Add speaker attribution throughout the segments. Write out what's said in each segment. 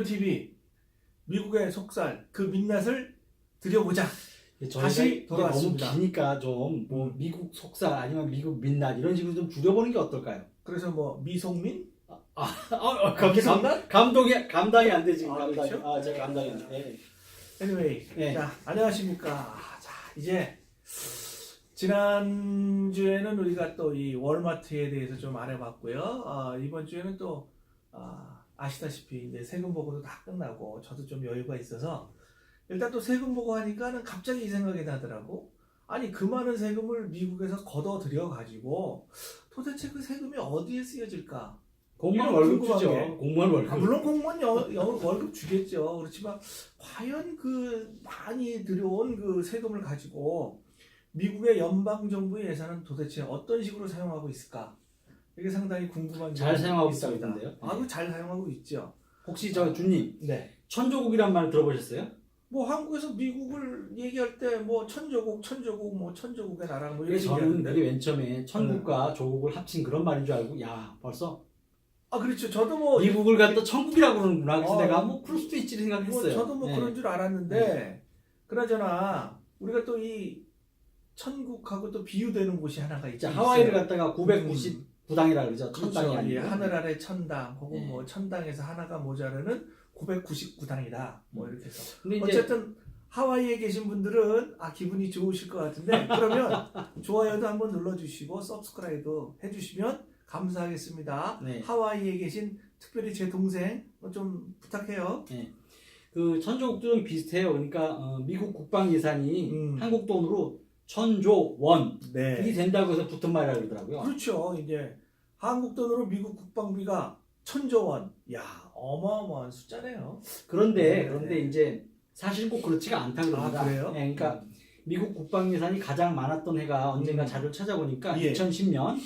Speaker 1: 종편 TV 미국의 속살 그 민낯을 드려보자.
Speaker 2: 저희가
Speaker 1: 다시
Speaker 2: 이게 너무
Speaker 1: 돌아왔습니다.
Speaker 2: 기니까 좀뭐
Speaker 1: 음.
Speaker 2: 미국 속살 아니면 미국 민낯 이런 식으로 좀 줄여보는 게 어떨까요?
Speaker 1: 그래서 뭐 미송민?
Speaker 2: 아, 아, 아 거기 감? 감동이 감당이 안 되지
Speaker 1: 아,
Speaker 2: 감당이
Speaker 1: 그렇죠?
Speaker 2: 아 제가 감당이 안 돼.
Speaker 1: anyway,
Speaker 2: 네.
Speaker 1: 자 안녕하십니까. 자 이제 지난 주에는 우리가 또 이 월마트에 대해서 좀 알아봤고요. 아, 이번 주에는 또 아, 아시다시피 이제 세금 보고도 다 끝나고 저도 좀 여유가 있어서 일단 또 세금 보고 하니까는 갑자기 이 생각이 나더라고. 아니 그 많은 세금을 미국에서 걷어들여 가지고 도대체 그 세금이 어디에 쓰여질까?
Speaker 2: 공무원 월급 주죠.
Speaker 1: 게.
Speaker 2: 공무원 월급.
Speaker 1: 아, 물론 공무원 여, 여, 월급 주겠죠. 그렇지만 과연 그 많이 들여온 그 세금을 가지고 미국의 연방 정부의 예산은 도대체 어떤 식으로 사용하고 있을까? 이게 상당히 궁금한
Speaker 2: 잘
Speaker 1: 점이
Speaker 2: 사용하고
Speaker 1: 있습니다.
Speaker 2: 있다고 그러던데요.
Speaker 1: 아, 그잘 사용하고 있죠.
Speaker 2: 혹시 저 주님
Speaker 1: 네.
Speaker 2: 천조국이란 말 들어보셨어요?
Speaker 1: 뭐 한국에서 미국을 얘기할 때 뭐 천조국, 천조국, 뭐 천조국의 나라 뭐
Speaker 2: 그래
Speaker 1: 이렇게
Speaker 2: 저는
Speaker 1: 얘기하는데.
Speaker 2: 이게 맨 처음에 천국과 조국을 합친 그런 말인 줄 알고 야 벌써
Speaker 1: 아 그렇죠. 저도 뭐
Speaker 2: 미국을 갖다 천국이라고 그러는구나. 그래서
Speaker 1: 어,
Speaker 2: 내가 뭐 그럴 수도 있지
Speaker 1: 뭐
Speaker 2: 생각했어요.
Speaker 1: 저도 뭐
Speaker 2: 네.
Speaker 1: 그런 줄 알았는데 그나저나 우리가 또 이 천국하고 또 비유되는 곳이 하나가 있죠.
Speaker 2: 자, 하와이를 갖다가 999당이라 그러죠. 천당이
Speaker 1: 그렇죠.
Speaker 2: 아니고.
Speaker 1: 예, 하늘 아래 천당 혹은
Speaker 2: 네.
Speaker 1: 뭐 천당에서 하나가 모자르는 999당이다. 뭐 이렇게 해서
Speaker 2: 근데 이제
Speaker 1: 어쨌든 하와이에 계신 분들은 아 기분이 좋으실 것 같은데 그러면 좋아요도 한번 눌러주시고 서브스크라이브 해주시면 감사하겠습니다.
Speaker 2: 네.
Speaker 1: 하와이에 계신 특별히 제 동생 좀 부탁해요.
Speaker 2: 그 천조국도 좀 비슷해요. 그러니까 어, 미국 국방 예산이
Speaker 1: 음.
Speaker 2: 한국 돈으로 천조 원
Speaker 1: 네.
Speaker 2: 그게 된다고 해서 붙은 말이라 그러더라고요.
Speaker 1: 그렇죠. 이제 한국 돈으로 미국 국방비가 천조 원. 야 어마어마한 숫자네요.
Speaker 2: 그런데
Speaker 1: 네.
Speaker 2: 그런데 이제 사실 꼭 그렇지가 않다 그럽니다.
Speaker 1: 아, 그래요?
Speaker 2: 네, 그러니까 미국 국방 예산이 가장 많았던 해가 언젠가
Speaker 1: 음.
Speaker 2: 자료를 찾아보니까
Speaker 1: 예.
Speaker 2: 2010년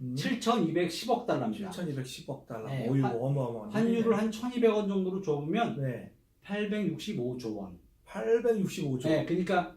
Speaker 1: 음.
Speaker 2: 7,210억 달러입니다.
Speaker 1: 7,210억 달러.
Speaker 2: 네,
Speaker 1: 어유
Speaker 2: 환-
Speaker 1: 어마어마한.
Speaker 2: 환율을 한 1,200원 정도로 줘보면
Speaker 1: 네.
Speaker 2: 865조 원.
Speaker 1: 865조.
Speaker 2: 네, 그러니까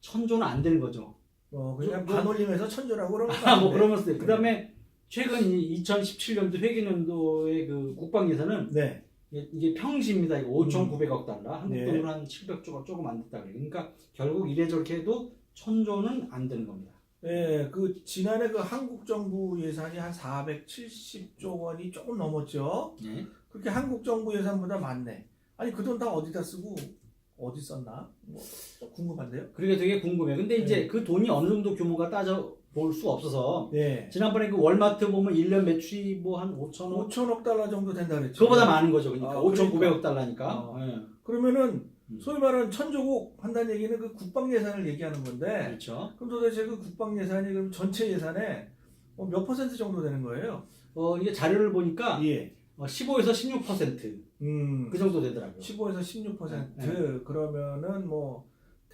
Speaker 2: 천조는 안 되는 거죠.
Speaker 1: 어, 그냥
Speaker 2: 좀-
Speaker 1: 반올림해서 천조라고 그러는 거
Speaker 2: 아, 뭐. 그러면서 그 다음에 최근 이 2017년도 회계년도의 그 국방 예산은
Speaker 1: 네.
Speaker 2: 이게- 이게 평시입니다. 이거 5,900억 달러. 한국
Speaker 1: 네.
Speaker 2: 돈으로 한 700조가 조금 안 됐다 그래요. 그러니까 결국 이래저렇게 해도 천조는 안 되는 겁니다.
Speaker 1: 네, 그 지난해 그 한국 정부 예산이 한 470조 원이 조금 넘었죠.
Speaker 2: 네.
Speaker 1: 그렇게 한국 정부 예산보다 많네. 아니 그 돈 다 어디다 쓰고 어디 썼나? 뭐좀 궁금한데요.
Speaker 2: 그게 되게 궁금해요. 근데 이제
Speaker 1: 네.
Speaker 2: 그 돈이 어느 정도 규모가 따져 볼수 없어서
Speaker 1: 네.
Speaker 2: 지난번에 그 월마트 보면 1년 매출이 뭐 한 5천억
Speaker 1: 5천억 달러 정도 된다 그랬죠.
Speaker 2: 그거보다 많은 거죠. 그러니까
Speaker 1: 아,
Speaker 2: 5,900억 달러니까.
Speaker 1: 어.
Speaker 2: 예.
Speaker 1: 그러면은
Speaker 2: 음.
Speaker 1: 소위 말하는 천조국 한다는 얘기는 그 국방 예산을 얘기하는 건데
Speaker 2: 그렇죠.
Speaker 1: 그럼 도대체 그 국방 예산이 그럼 전체 예산의 뭐몇 퍼센트 정도 되는 거예요?
Speaker 2: 어, 이게 자료를 보니까
Speaker 1: 예.
Speaker 2: 어, 15에서 16%그
Speaker 1: 음.
Speaker 2: 정도 되더라고요.
Speaker 1: 15에서 16%
Speaker 2: 네.
Speaker 1: 그러면은 뭐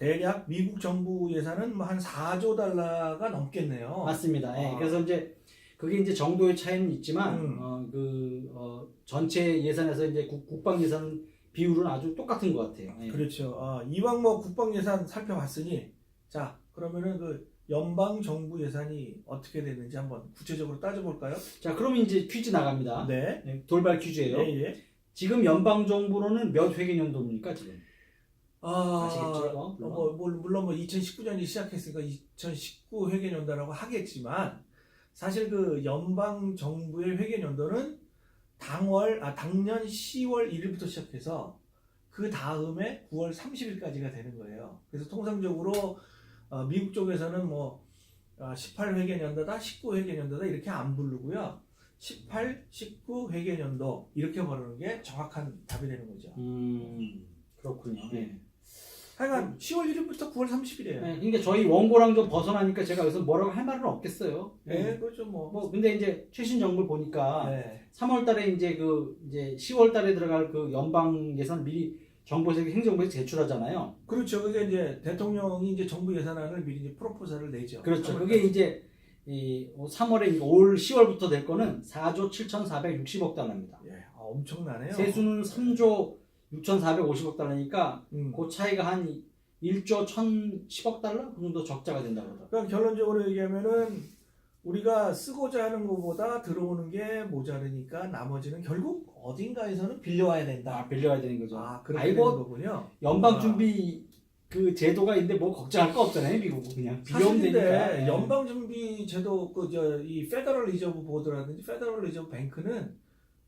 Speaker 1: 대략 미국 정부 예산은 뭐 한 4조 달러가 넘겠네요.
Speaker 2: 맞습니다. 예.
Speaker 1: 아.
Speaker 2: 그래서 이제 그게 이제 정도의 차이는 있지만
Speaker 1: 음.
Speaker 2: 어, 그 어, 전체 예산에서 이제 국, 국방 예산 비율은 아주 똑같은 것 같아요. 예.
Speaker 1: 그렇죠. 아, 이왕 뭐 국방 예산 살펴봤으니 자 그러면은 그 연방 정부 예산이 어떻게 되는지 한번 구체적으로 따져볼까요?
Speaker 2: 자, 그러면 이제 퀴즈 나갑니다.
Speaker 1: 네.
Speaker 2: 예, 돌발 퀴즈예요.
Speaker 1: 예, 예.
Speaker 2: 지금 연방 정부로는 몇 회계년도입니까 지금?
Speaker 1: 아,
Speaker 2: 아시겠죠?
Speaker 1: 어, 뭐, 뭐, 물론 뭐 2019년이 시작했으니까 2019 회계 연도라고 하겠지만 사실 그 연방 정부의 회계 연도는 당월 아 당년 10월 1일부터 시작해서 그 다음에 9월 30일까지가 되는 거예요. 그래서 통상적으로 어, 미국 쪽에서는 뭐 18회계연도다, 19회계연도다 이렇게 안 부르고요. 18, 19 회계연도 이렇게 부르는 게 정확한 답이 되는 거죠.
Speaker 2: 음, 그렇군요. 예.
Speaker 1: 하여간 10월 1일부터 9월 30일이에요.
Speaker 2: 예, 그러니까 저희 원고랑 좀 벗어나니까 제가 여기서 뭐라고 할 말은 없겠어요.
Speaker 1: 네, 그렇죠 뭐.
Speaker 2: 뭐 근데 이제 최신 정보를 보니까
Speaker 1: 네.
Speaker 2: 3월 달에 이제 그 이제 10월 달에 들어갈 그 연방 예산을 미리 정부에서 행정부에서 제출하잖아요.
Speaker 1: 그렇죠. 그게 이제 대통령이 이제 정부 예산안을 미리 이제 프로포설을 내죠.
Speaker 2: 그렇죠.
Speaker 1: 3월
Speaker 2: 그게. 이제 이 3월에 올 10월부터 될 거는 4조 7,460억 달러입니다.
Speaker 1: 예, 아, 엄청나네요.
Speaker 2: 세수는 3조 6,450억 달러니까
Speaker 1: 음.
Speaker 2: 그 차이가 한 1조 1,010억 달러 그 정도 적자가 된다고 하더라고요.
Speaker 1: 그러니까 결론적으로 얘기하면은 우리가 쓰고자 하는 것보다 들어오는 게 모자르니까 나머지는 결국 어딘가에서는 빌려와야 된다.
Speaker 2: 아, 빌려야 되는 거죠.
Speaker 1: 아, 그렇게
Speaker 2: 아이고,
Speaker 1: 되는 거군요.
Speaker 2: 연방
Speaker 1: 아.
Speaker 2: 준비 그 제도가 있는데 뭐 걱정할 거 없잖아요, 미국은 그냥 비용 되니까.
Speaker 1: 사실인데
Speaker 2: 예.
Speaker 1: 연방 준비 제도 그저이 페더럴 리저브 보드라든지 페더럴 리저브 뱅크는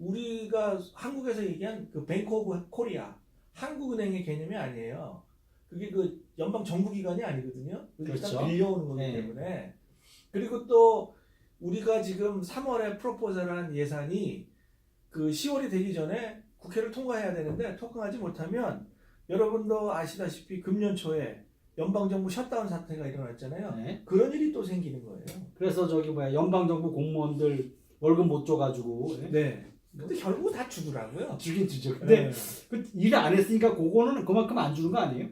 Speaker 1: 우리가 한국에서 얘기한 그 뱅크 오브 코리아 한국은행의 개념이 아니에요. 그게 그 연방 정부 기관이 아니거든요. 일단
Speaker 2: 그렇죠.
Speaker 1: 빌려오는 거기
Speaker 2: 네.
Speaker 1: 때문에 그리고 또 우리가 지금 3월에 프로포즈한 예산이 그 10월이 되기 전에 국회를 통과해야 되는데 통과하지 못하면 여러분도 아시다시피 금년 초에 연방정부 셧다운 사태가 일어났잖아요.
Speaker 2: 네.
Speaker 1: 그런 일이 또 생기는 거예요.
Speaker 2: 그래서 저기 뭐야 연방 정부 공무원들 월급 못 줘가지고 예?
Speaker 1: 네. 근데 결국 다 주더라고요.
Speaker 2: 주긴 주죠. 근데
Speaker 1: 네.
Speaker 2: 그 일을 안 했으니까 그거는 그만큼 안 주는 거 아니에요?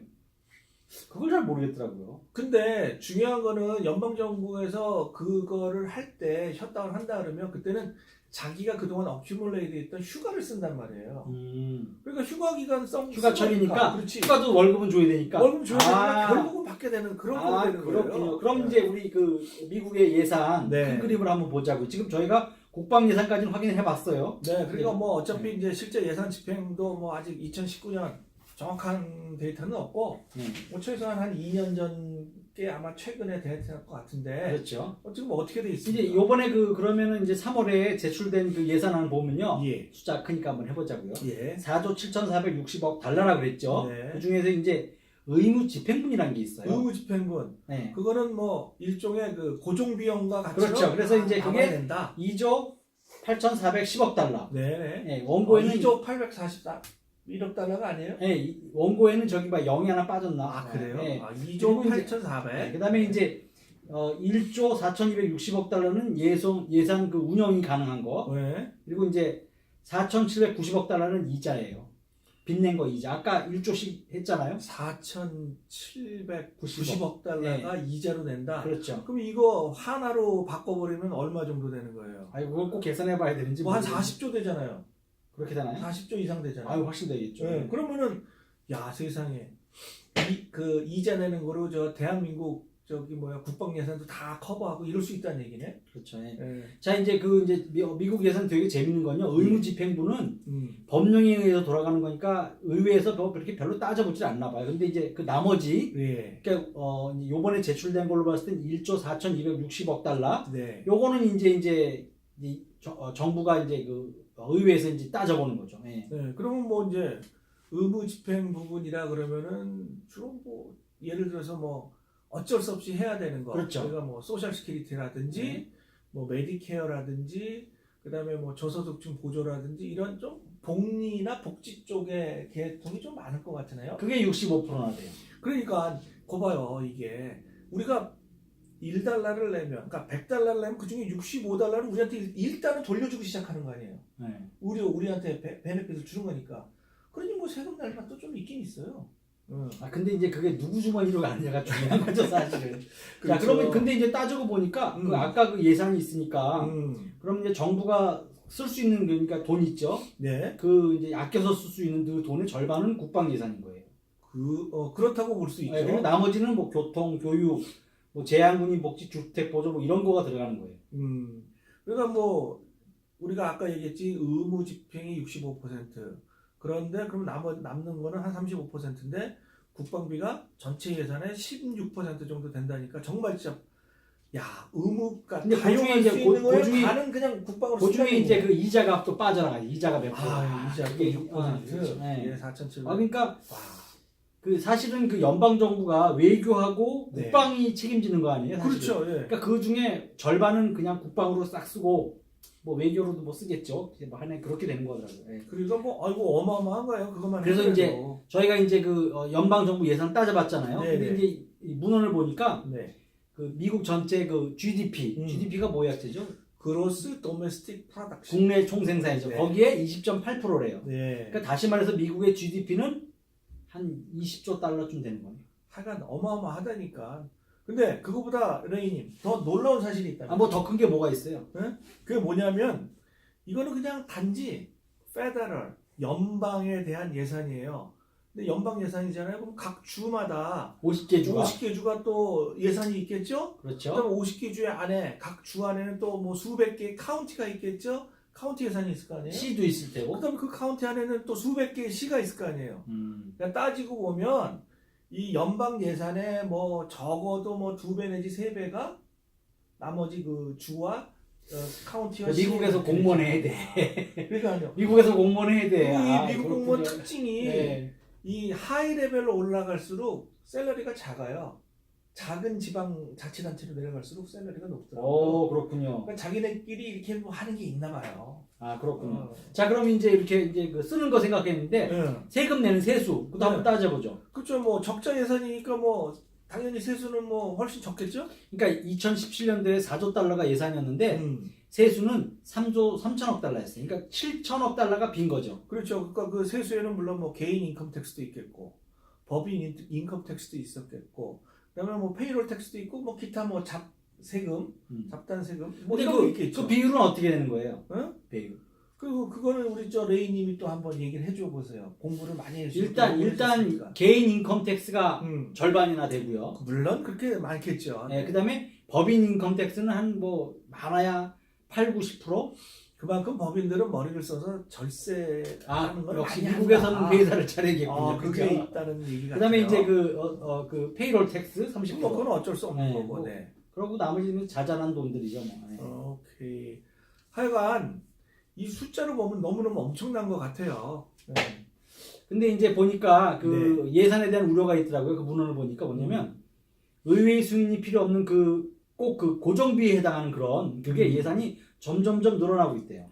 Speaker 2: 그걸 잘 모르겠더라고요.
Speaker 1: 근데 중요한 거는 연방 정부에서 그거를 할 때 셧다운 한다 그러면 그때는 자기가 그동안 업큐뮬레이드 했던 휴가를 쓴단 말이에요.
Speaker 2: 음.
Speaker 1: 그러니까 휴가 기간 성
Speaker 2: 휴가철이니까
Speaker 1: 그렇지.
Speaker 2: 휴가도 월급은 줘야 되니까.
Speaker 1: 월급 줘야 되니까
Speaker 2: 아.
Speaker 1: 결국은 받게 되는 그런 거
Speaker 2: 아,
Speaker 1: 되는
Speaker 2: 그렇군요.
Speaker 1: 거예요.
Speaker 2: 그럼 이제 우리 그 미국의 예산
Speaker 1: 네.
Speaker 2: 큰 그림을 한번 보자고. 지금 저희가 국방 예산까지는 확인해 봤어요.
Speaker 1: 네, 그러니까
Speaker 2: 네.
Speaker 1: 뭐 어차피 이제 실제 예산 집행도 뭐 아직 2019년 정확한 데이터는 없고
Speaker 2: 네.
Speaker 1: 뭐 최소한 한 2년 전께 아마 최근에 데이터일 것 같은데
Speaker 2: 그렇죠.
Speaker 1: 어, 지금 어떻게 돼
Speaker 2: 이제
Speaker 1: 있습니까?
Speaker 2: 요번에 그 그러면은 이제 3월에 제출된 그 예산안 보면요.
Speaker 1: 예,
Speaker 2: 숫자 크니까 한번 해보자고요.
Speaker 1: 예,
Speaker 2: 4조 7,460억 달러라 그랬죠.
Speaker 1: 네.
Speaker 2: 그 중에서 이제 의무 집행분이라는 게 있어요.
Speaker 1: 의무 집행분
Speaker 2: 네.
Speaker 1: 그거는 뭐 일종의 그 고정 비용과 같이
Speaker 2: 그렇죠. 그래서 이제 그게
Speaker 1: 된다.
Speaker 2: 2조 8,410억 달러.
Speaker 1: 네,
Speaker 2: 네,
Speaker 1: 네.
Speaker 2: 원고에는
Speaker 1: 2조 844 1억 달러가 아니에요?
Speaker 2: 네, 이- 원고에는 저기 막 0이 하나 빠졌나?
Speaker 1: 아 그래요?
Speaker 2: 네.
Speaker 1: 아, 2조
Speaker 2: 그리고 이제-
Speaker 1: 8,400.
Speaker 2: 네, 그 다음에 이제 어, 1조 4,260억 달러는 예산 예산 그 운영이 가능한 거.
Speaker 1: 네.
Speaker 2: 그리고 이제 4,790억 달러는 이자예요. 빚낸 거 이자. 아까 1조씩 했잖아요.
Speaker 1: 4,790억 달러가 이자로 낸다.
Speaker 2: 그렇죠.
Speaker 1: 그럼 이거 하나로 바꿔버리면 얼마 정도 되는 거예요?
Speaker 2: 아니 그걸 꼭 계산해 봐야 되는지
Speaker 1: 뭐 한
Speaker 2: 모르겠네.
Speaker 1: 40조 되잖아요.
Speaker 2: 그렇게 되나요?
Speaker 1: 40조 이상 되잖아요.
Speaker 2: 아유 훨씬 되겠죠.
Speaker 1: 네, 그러면은 야 세상에 이, 그 이자 내는 거로 저 대한민국 저기 뭐야 국방 예산도 다 커버하고 이럴 수 있다는 얘기네.
Speaker 2: 그렇죠. 예.
Speaker 1: 예.
Speaker 2: 자 이제 그 이제 미- 미국 예산 되게 재밌는 건요. 의무 집행부는
Speaker 1: 음.
Speaker 2: 법령에 의해서 돌아가는 거니까 의회에서 뭐 그렇게 별로 따져보질 않나 봐요. 근데 이제 그 나머지
Speaker 1: 예.
Speaker 2: 그러니까 어 이제 요번에 제출된 걸로 봤을 땐 1조 4,260억 달러.
Speaker 1: 네.
Speaker 2: 요거는 이제 이제 이 정- 어, 정부가 이제 그 의회에서 이제 따져보는 거죠. 예.
Speaker 1: 네. 그러면 뭐 이제 의무 집행 부분이라 그러면은 주로 뭐 예를 들어서 뭐 어쩔 수 없이 해야 되는 거.
Speaker 2: 그렇죠.
Speaker 1: 저희가 뭐 소셜 시큐리티라든지
Speaker 2: 네.
Speaker 1: 뭐 메디케어라든지 그다음에 뭐 저소득층 보조라든지 이런 좀 복리나 복지 쪽의 계통이 좀 많을 것 같으네요.
Speaker 2: 그게 65%나 돼요.
Speaker 1: 그러니까 거 봐요 이게 우리가 1달러를 내면 그러니까 100달러를 내면 그중에 65달러를 우리한테 일- 일단은 돌려주기 시작하는 거 아니에요.
Speaker 2: 네.
Speaker 1: 우리 우리한테 베, 베네핏을 주는 거니까. 그러니 뭐 세금 날 맛도 좀 있긴 있어요. 응.
Speaker 2: 아 근데 이제 그게 누구 주머니로 가느냐가 중요한 거죠 사실은. 자
Speaker 1: 그렇죠.
Speaker 2: 그러면 근데 이제 따지고 보니까
Speaker 1: 음.
Speaker 2: 그 아까 그 예산이 있으니까
Speaker 1: 음.
Speaker 2: 그럼 이제 정부가 쓸 수 있는 그러니까 돈 있죠.
Speaker 1: 네.
Speaker 2: 그 이제 아껴서 쓸 수 있는 그 돈의 절반은 국방 예산인 거예요.
Speaker 1: 그 어, 그렇다고 볼 수 있죠.
Speaker 2: 네, 그리고 나머지는 뭐 교통, 교육, 뭐 재향군인 복지, 주택 보조 뭐 이런 거가 들어가는 거예요.
Speaker 1: 음. 그러니까 뭐 우리가 아까 얘기했지 의무 집행이 65%. 그런데 그럼 남 남는 거는 한 35%인데 국방비가 전체 예산의 16% 정도 된다니까 정말 진짜 야 의무가
Speaker 2: 근데
Speaker 1: 다용할
Speaker 2: 그중에 이제
Speaker 1: 수
Speaker 2: 고-
Speaker 1: 있는 거에
Speaker 2: 그중에-
Speaker 1: 반은 그냥 국방으로
Speaker 2: 그 중에
Speaker 1: 쓰자는
Speaker 2: 이제
Speaker 1: 거고.
Speaker 2: 그 이자가 또 빠져나가요. 이자가 몇 프로.
Speaker 1: 아 이자
Speaker 2: 그게
Speaker 1: 6%.
Speaker 2: 아, 그렇죠. 네.
Speaker 1: 예, 4,700.
Speaker 2: 아, 그러니까
Speaker 1: 와.
Speaker 2: 그 사실은 그 연방 정부가 외교하고
Speaker 1: 네.
Speaker 2: 국방이 책임지는 거 아니에요? 사실은.
Speaker 1: 그렇죠. 예.
Speaker 2: 그러니까 그 중에 절반은 그냥 국방으로 싹 쓰고 뭐 외교로도 뭐 쓰겠죠. 이제 뭐 하나 그렇게 되는 거더라고요. 예.
Speaker 1: 그러니까 뭐 아이고 어마어마한 거예요. 그것만
Speaker 2: 그래서
Speaker 1: 해도.
Speaker 2: 이제 저희가 이제 그 어, 연방 정부 예산 따져봤잖아요.
Speaker 1: 네,
Speaker 2: 근데
Speaker 1: 네.
Speaker 2: 이제 이 문헌을 보니까
Speaker 1: 네.
Speaker 2: 그 미국 전체 그 GDP,
Speaker 1: 음.
Speaker 2: GDP가 뭐야 되죠?
Speaker 1: 그로스 도메스틱 프로덕션.
Speaker 2: 국내 총생산이죠.
Speaker 1: 네.
Speaker 2: 거기에 20.8%래요.
Speaker 1: 네.
Speaker 2: 그러니까 다시 말해서 미국의 GDP는 한 20조 달러쯤 되는 거예요.
Speaker 1: 하여간 어마어마하다니까. 근데 그거보다 레이님 더 놀라운 사실이 있다.
Speaker 2: 아, 뭐 더 큰 게 뭐가 있어요?
Speaker 1: 그게 뭐냐면 이거는 그냥 단지 페더럴 연방에 대한 예산이에요. 근데 연방 예산이잖아요. 그럼 각 주마다
Speaker 2: 50개 주가
Speaker 1: 50개 주가 또 예산이 있겠죠?
Speaker 2: 그렇죠.
Speaker 1: 그다음에 50개 주 안에 각 주 안에는 또 뭐 수백 개의 카운티가 있겠죠? 카운티 예산이 있을 거 아니에요?
Speaker 2: 시도 있을 테고.
Speaker 1: 그다음에 그 카운티 안에는 또 수백 개의 시가 있을 거 아니에요?
Speaker 2: 음.
Speaker 1: 그러니까 따지고 보면 이 연방 예산의 뭐 적어도 뭐 두 배 내지 세 배가 나머지 그 주와 어, 카운티와
Speaker 2: 미국에서
Speaker 1: 시에
Speaker 2: 공무원 해야
Speaker 1: 돼. 그러니까요.
Speaker 2: 미국에서 공무원 해야 돼.
Speaker 1: 이
Speaker 2: 아,
Speaker 1: 미국
Speaker 2: 그렇군요.
Speaker 1: 공무원 특징이
Speaker 2: 네.
Speaker 1: 이 하이 레벨로 올라갈수록 셀러리가 작아요. 작은 지방 자치단체로 내려갈수록 셀러리가 높더라고요.
Speaker 2: 오 그렇군요.
Speaker 1: 그러니까 자기네끼리 이렇게 뭐 하는 게 있나 봐요.
Speaker 2: 아 그렇군요.
Speaker 1: 어.
Speaker 2: 자 그럼 이제 이렇게 이제 그 쓰는 거 생각했는데
Speaker 1: 네.
Speaker 2: 세금 내는 세수 그것도 한번
Speaker 1: 네.
Speaker 2: 따져보죠.
Speaker 1: 그렇죠. 뭐 적자 예산이니까 뭐 당연히 세수는 뭐 훨씬 적겠죠?
Speaker 2: 그러니까 2017년도에 4조 달러가 예산이었는데
Speaker 1: 음.
Speaker 2: 세수는 3조 3천억 달러였어요. 그러니까 7천억 달러가 빈 거죠.
Speaker 1: 그렇죠. 그러니까 그 세수에는 물론 뭐 개인 인컴 텍스도 있겠고 법인 인- 인컴 텍스도 있었겠고 그다음에 뭐 페이롤 텍스도 있고 뭐 기타 뭐 잡 세금,
Speaker 2: 음.
Speaker 1: 잡단 세금 뭐
Speaker 2: 근데
Speaker 1: 이런 거
Speaker 2: 그,
Speaker 1: 있겠죠.
Speaker 2: 그 비율은 어떻게 되는 거예요?
Speaker 1: 응?
Speaker 2: 비율.
Speaker 1: 그리고 그거는 우리 저 레이님이 또 한번 얘기를 해줘 보세요. 공부를 많이 해주시고
Speaker 2: 일단 일단 개인 인컴 텍스가.
Speaker 1: 음.
Speaker 2: 절반이나 되고요.
Speaker 1: 물론 그렇게 많겠죠.
Speaker 2: 네, 그다음에 법인 인컴 텍스는 한 뭐 많아야 8, 90%?
Speaker 1: 그만큼 법인들은 머리를 써서 절세
Speaker 2: 아,
Speaker 1: 하는 걸
Speaker 2: 역시
Speaker 1: 많이
Speaker 2: 미국에서는
Speaker 1: 한다.
Speaker 2: 회사를 차리겠군요.
Speaker 1: 아, 그게
Speaker 2: 그죠?
Speaker 1: 있다는 얘기가
Speaker 2: 그다음에 이제 그, 어, 어, 그 페이롤 텍스 30%.
Speaker 1: 뭐 그건 어쩔 수 없는
Speaker 2: 네,
Speaker 1: 거고.
Speaker 2: 뭐.
Speaker 1: 네.
Speaker 2: 그러고 나머지는 자잘한 돈들이죠. 뭐. 네.
Speaker 1: 오케이. 하여간 이 숫자로 보면 너무너무 엄청난 것 같아요. 네.
Speaker 2: 근데 이제 보니까 그 예산에 대한 우려가 있더라고요. 그 문헌을 보니까 뭐냐면 의회 승인이 필요 없는 그 꼭 그 고정비에 해당하는 그런 그게
Speaker 1: 음.
Speaker 2: 예산이 점점점 늘어나고 있대요.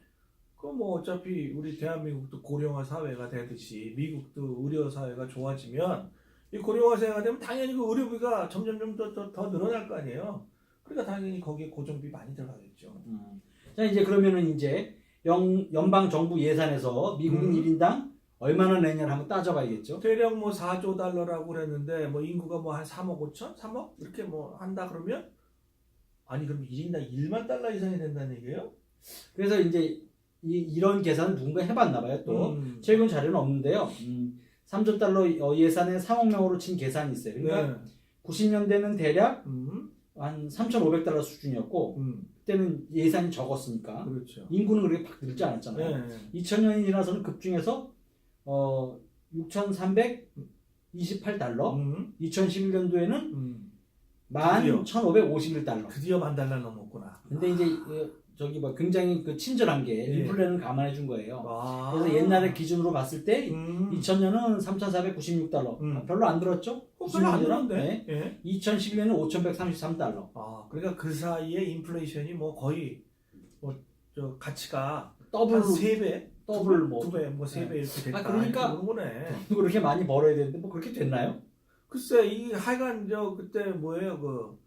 Speaker 1: 그뭐 어차피 우리 대한민국도 고령화 사회가 되듯이 미국도 의료 사회가 좋아지면 이 고령화 사회가 되면 당연히 그 의료비가 점점점 더, 더, 더 늘어날 거 아니에요. 그러니까 당연히 거기에 고정비 많이 들어가겠죠.
Speaker 2: 음. 자 이제 그러면은 이제 영, 연방 정부 예산에서 미국인
Speaker 1: 음.
Speaker 2: 1인당 얼마나 내냐를 한번 따져봐야겠죠.
Speaker 1: 대략 뭐 4조 달러라고 그랬는데 뭐 인구가 뭐 한 3억 5천, 3억 이렇게 뭐 한다 그러면 아니 그럼 1인당 1만 달러 이상이 된다는 얘기예요?
Speaker 2: 그래서 이제 이, 런 계산을 누군가 해봤나 봐요. 또
Speaker 1: 음.
Speaker 2: 최근 자료는 없는데요. 음, 3조 달러 어, 예산에 3억 명으로 친 계산이 있어요. 그러니까
Speaker 1: 네.
Speaker 2: 90년대는 대략
Speaker 1: 음,
Speaker 2: 한 3,500달러 수준이었고
Speaker 1: 음,
Speaker 2: 그때는 예산이 적었으니까
Speaker 1: 그렇죠.
Speaker 2: 인구는 그렇게 팍 늘지 않았잖아요.
Speaker 1: 네.
Speaker 2: 2000년이 지나서는 급증해서 어 6,328달러,
Speaker 1: 음,
Speaker 2: 2011년도에는
Speaker 1: 음. 드디어.
Speaker 2: 11,551달러.
Speaker 1: 드디어 만 달러 넘었구나.
Speaker 2: 근데 이제 어, 저기 뭐 굉장히 그 친절한 게
Speaker 1: 예.
Speaker 2: 인플레는 감안해 준 거예요.
Speaker 1: 아.
Speaker 2: 그래서 옛날의 기준으로 봤을 때
Speaker 1: 음.
Speaker 2: 2000년은 3,496달러.
Speaker 1: 음.
Speaker 2: 아, 별로 안 들었죠?
Speaker 1: 어, 별로 안
Speaker 2: 90년대랑?
Speaker 1: 들었는데.
Speaker 2: 네.
Speaker 1: 예.
Speaker 2: 2011년은 5,133달러.
Speaker 1: 아, 그러니까 그 사이에 인플레이션이 뭐 거의 뭐 저 가치가
Speaker 2: 더블
Speaker 1: 한 세 배,
Speaker 2: 더블 뭐.
Speaker 1: 두 배, 뭐세 배 이렇게 됐다.
Speaker 2: 아, 그러니까-
Speaker 1: 거네.
Speaker 2: 그렇게 많이 벌어야 되는데 뭐 그렇게 됐나요?
Speaker 1: 글쎄 이 하여간 저 그때 뭐예요 그.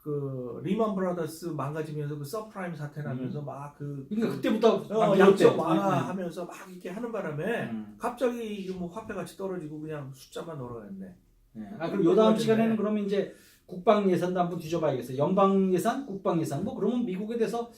Speaker 1: 그 리만 브라더스 망가지면서 그 서프라임 사태 나면서 막그
Speaker 2: 그러니까 그때부터 막
Speaker 1: 어. 양적 완화하면서 막 이렇게 하는 바람에
Speaker 2: 음.
Speaker 1: 갑자기 이게 뭐 화폐 가치 떨어지고 그냥 숫자만 늘어났네.
Speaker 2: 네. 아 그럼 요 다음 시간에는 그러면 이제 국방 예산도 한번 뒤져봐야겠어요. 연방 예산, 국방 예산. 뭐 그러면 미국에 대해서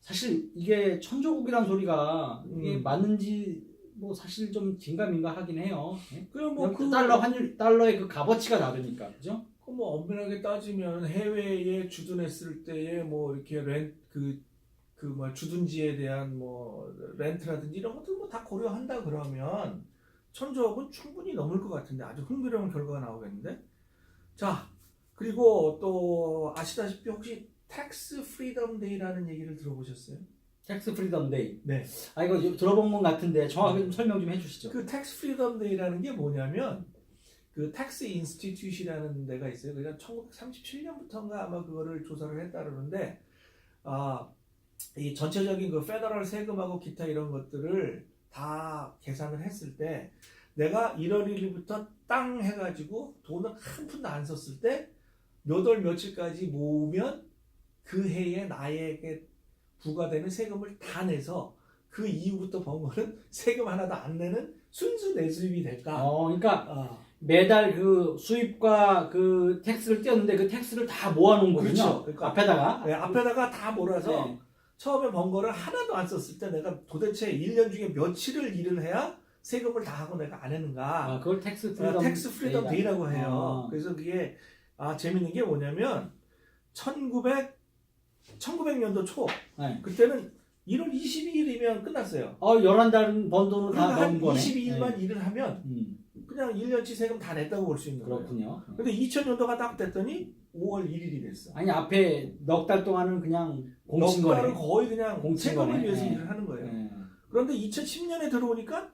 Speaker 2: 사실 이게 천조국이란 소리가 이게
Speaker 1: 음.
Speaker 2: 맞는지 뭐 사실 좀 긴가민가 하긴 해요. 네?
Speaker 1: 그럼
Speaker 2: 뭐
Speaker 1: 뭐그
Speaker 2: 달러 환율 달러의 그 값어치가 다르니까 그죠?
Speaker 1: 그뭐 엄밀하게 따지면 해외에 주둔했을 때에 뭐 이렇게 렌그그뭐 주둔지에 대한 뭐 렌트라든지 이런 것들 뭐 다 고려한다 그러면 천조억은 충분히 넘을 것 같은데 아주 흥미로운 결과가 나오겠는데 자 그리고 또 아시다시피 혹시 텍스 프리덤 데이라는 얘기를 들어보셨어요?
Speaker 2: 텍스 프리덤 데이.
Speaker 1: 네.
Speaker 2: 아 이거 좀 들어본 것 같은데 정확하게 좀 설명 좀 해주시죠.
Speaker 1: 그 텍스 프리덤 데이라는 게 뭐냐면 그 텍스 인스티튜시라는 데가 있어요. 그러니까 1937년부터인가 아마 그거를 조사를 했다 그러는데 아, 이 전체적인 그 페더럴 세금하고 기타 이런 것들을 다 계산을 했을 때 내가 1월 1일부터 땅 해가지고 돈을 한 푼도 안 썼을 때 몇 월 며칠까지 모으면 그 해에 나에게 부과되는 세금을 다 내서 그 이후부터 번 거는 세금 하나도 안 내는 순수 내수입이 될까?
Speaker 2: 어, 그러니까
Speaker 1: 아,
Speaker 2: 매달 그 수입과 그 텍스를 떼었는데 그 텍스를 다 모아놓은 거군요.
Speaker 1: 그렇죠. 그러니까
Speaker 2: 앞에다가.
Speaker 1: 네, 앞에다가 다 몰아서
Speaker 2: 네.
Speaker 1: 처음에 번 거를 하나도 안 썼을 때 내가 도대체 1년 중에 며칠을 일을 해야 세금을 다 하고 내가 안 했는가?
Speaker 2: 아, 그걸 텍스
Speaker 1: 어,
Speaker 2: 프리덤
Speaker 1: 텍스 프리덤
Speaker 2: 데이라.
Speaker 1: 데이라고 해요.
Speaker 2: 아.
Speaker 1: 그래서 그게 아 재밌는 게 뭐냐면 1900 1900년도 초
Speaker 2: 네.
Speaker 1: 그때는 1월 22일이면 끝났어요.
Speaker 2: 어, 11달 번 돈을 다
Speaker 1: 그러니까 한
Speaker 2: 넣은 거네.
Speaker 1: 22일만
Speaker 2: 네.
Speaker 1: 일을 하면
Speaker 2: 음,
Speaker 1: 그냥 1년치 세금 다 냈다고 볼 수 있는 거예요.
Speaker 2: 그렇군요.
Speaker 1: 근데 2000년도가 딱 됐더니 5월 1일이 됐어.
Speaker 2: 아니 앞에 넉달 동안은 그냥 공친
Speaker 1: 넉 달은
Speaker 2: 거네.
Speaker 1: 거의 그냥
Speaker 2: 공친
Speaker 1: 세금을
Speaker 2: 거네.
Speaker 1: 위해서
Speaker 2: 네.
Speaker 1: 일을 하는 거예요.
Speaker 2: 네.
Speaker 1: 그런데 2010년에 들어오니까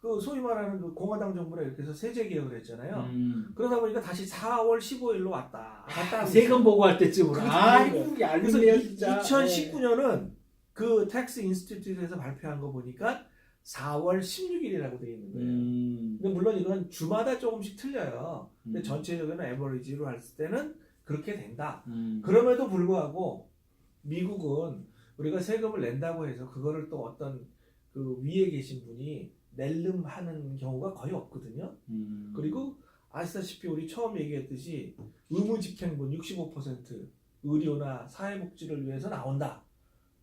Speaker 1: 그 소위 말하는 그 공화당 정부가 이렇게 해서 세제 개혁을 했잖아요.
Speaker 2: 음.
Speaker 1: 그러다 보니까 다시 4월 15일로 왔다. 갔다
Speaker 2: 아, 세금 보고할 때쯤으로.
Speaker 1: 그렇죠.
Speaker 2: 아이고,
Speaker 1: 그래서
Speaker 2: 얄밉네요,
Speaker 1: 이-
Speaker 2: 진짜.
Speaker 1: 2019년은 그 텍스 인스티튜트에서 발표한 거 보니까 4월 16일이라고 되어 있는
Speaker 2: 네.
Speaker 1: 거예요.
Speaker 2: 음.
Speaker 1: 근데 물론 이건 주마다 조금씩 틀려요. 근데
Speaker 2: 음.
Speaker 1: 전체적으로 에버리지로 했을 때는 그렇게 된다.
Speaker 2: 음.
Speaker 1: 그럼에도 불구하고 미국은 우리가 세금을 낸다고 해서 그거를 또 어떤 그 위에 계신 분이 낼름 하는 경우가 거의 없거든요.
Speaker 2: 음.
Speaker 1: 그리고 아시다시피 우리 처음 얘기했듯이 의무 집행분 65% 의료나 사회복지를 위해서 나온다.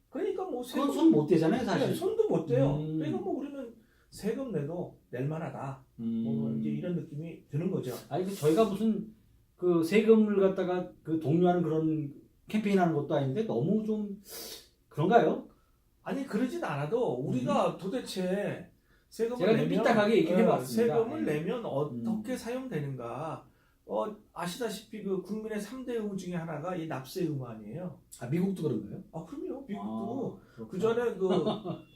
Speaker 1: 그러니까 뭐
Speaker 2: 그건
Speaker 1: 세금
Speaker 2: 손못 대잖아요, 사실.
Speaker 1: 네, 손도 못 대요.
Speaker 2: 음.
Speaker 1: 그러니까 뭐 우리는 세금 내도 낼 만하다. 뭐
Speaker 2: 음.
Speaker 1: 이제 이런 느낌이 드는 거죠.
Speaker 2: 아니 그 저희가 무슨 그 세금을 갖다가 그 독려하는 그런 캠페인하는 것도 아닌데 너무 좀 그런가요?
Speaker 1: 아니 그러진 않아도 우리가 도대체 세금을
Speaker 2: 음. 제가 좀
Speaker 1: 내면
Speaker 2: 삐딱하게 얘기를
Speaker 1: 어,
Speaker 2: 해봤습니다.
Speaker 1: 세금을
Speaker 2: 네.
Speaker 1: 내면 어떻게 사용되는가? 어 아시다시피 그 국민의 3대 의무 중에 하나가 이 납세 의무 아니에요.
Speaker 2: 아 미국도 그런가요?
Speaker 1: 아 그럼요. 미국도
Speaker 2: 아,
Speaker 1: 그 전에 그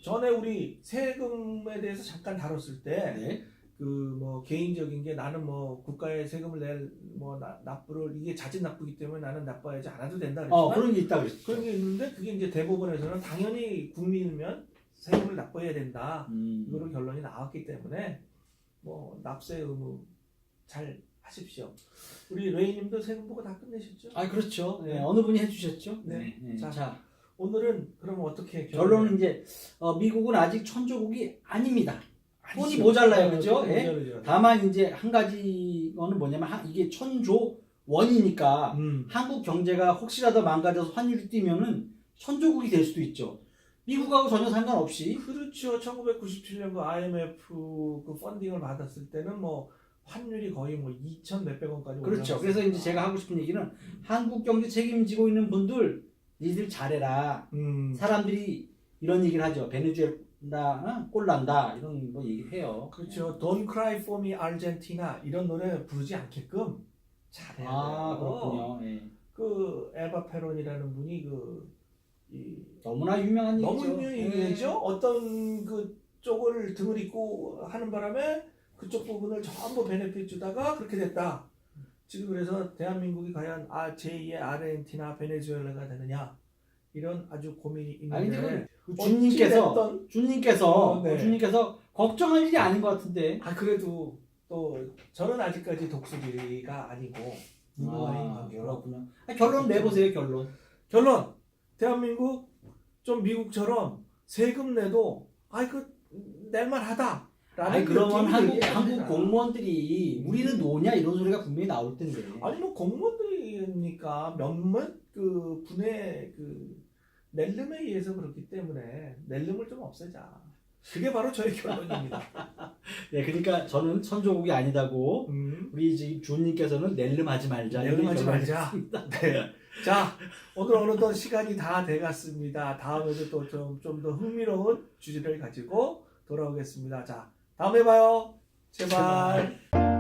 Speaker 1: 전에 우리 세금에 대해서 잠깐 다뤘을 때
Speaker 2: 네.
Speaker 1: 그 뭐 개인적인 게 나는 뭐 국가에 세금을 낼뭐 납부를 이게 자진 납부기 때문에 나는 납부하지 않아도 된다 그랬지만
Speaker 2: 어 그런 게 있다 그랬죠.
Speaker 1: 그런 게 있는데 그게 이제 대법원에서는 당연히 국민이면 세금을 납부해야 된다.
Speaker 2: 음.
Speaker 1: 이거로 결론이 나왔기 때문에 뭐 납세 의무 잘 하십시오. 우리 레이님도 세금 보고 다 끝내셨죠?
Speaker 2: 아 그렇죠. 네,
Speaker 1: 네.
Speaker 2: 어느 분이 해주셨죠?
Speaker 1: 네.
Speaker 2: 자,
Speaker 1: 자, 오늘은 그럼 어떻게
Speaker 2: 결론은 이제 어, 미국은 아직 천조국이 아닙니다. 돈이
Speaker 1: 아니죠.
Speaker 2: 모자라요, 그죠?
Speaker 1: 돈이
Speaker 2: 예?
Speaker 1: 모자라죠.
Speaker 2: 다만 이제 한 가지 거는 뭐냐면 하- 이게 천조 원이니까
Speaker 1: 음.
Speaker 2: 한국 경제가 혹시라도 망가져서 환율이 뛰면은 천조국이 될 수도 있죠. 미국하고 전혀 상관없이
Speaker 1: 그렇죠. 1997년 그 IMF 그 펀딩을 받았을 때는 뭐 환율이 거의 뭐 2천 몇백 원까지
Speaker 2: 그렇죠.
Speaker 1: 올라갔어요.
Speaker 2: 그래서 이제 제가 하고 싶은 얘기는 한국 경제 책임지고 있는 분들 니들 잘해라.
Speaker 1: 음.
Speaker 2: 사람들이 이런 얘기를 하죠. 베네수엘라 어? 꼴난다 이런 거 얘기해요.
Speaker 1: 그렇죠. Don't Cry For Me Argentina 이런 노래 부르지 않게끔 잘해야
Speaker 2: 아
Speaker 1: 돼요.
Speaker 2: 그렇군요. 예.
Speaker 1: 그 에바 페론이라는 분이 그 이,
Speaker 2: 너무나 유명한 얘기죠.
Speaker 1: 너무 유명한
Speaker 2: 예.
Speaker 1: 얘기죠. 어떤 그 쪽을 등을 입고 하는 바람에 그쪽 부분을 전부 베네핏 주다가 그렇게 됐다. 지금 그래서 대한민국이 과연 아 제2의 아르헨티나 베네수엘라가 되느냐 이런 아주 고민이 있는데
Speaker 2: 그 주님께서 주님께서
Speaker 1: 어, 네.
Speaker 2: 주님께서 걱정할 일이 아닌 것 같은데.
Speaker 1: 아 그래도 또 저는 아직까지 독수리가 아니고
Speaker 2: 아. 아, 결론 내보세요 결론.
Speaker 1: 결론 대한민국 좀 미국처럼 세금 내도 아이 그 낼만 하다라는
Speaker 2: 아니 그러면 한국 한국. 공무원들이 우리는 노냐 이런 소리가 분명히 나올 텐데.
Speaker 1: 아니 뭐 공무원들이니까 몇몇 그 분의 그 낼름에 의해서 그렇기 때문에 낼름을 좀 없애자. 그게 바로 저의 결론입니다.
Speaker 2: 네, 그러니까 저는 천조국이 아니다고
Speaker 1: 음,
Speaker 2: 우리 지금 주님께서는 낼름하지 말자.
Speaker 1: 낼름하지 말자. 네. 자, 오늘 어느덧 시간이 다 돼갔습니다. 다음에도 또 좀 좀 더 흥미로운 주제를 가지고 돌아오겠습니다. 자, 다음에 봐요. 제발.
Speaker 2: 제발.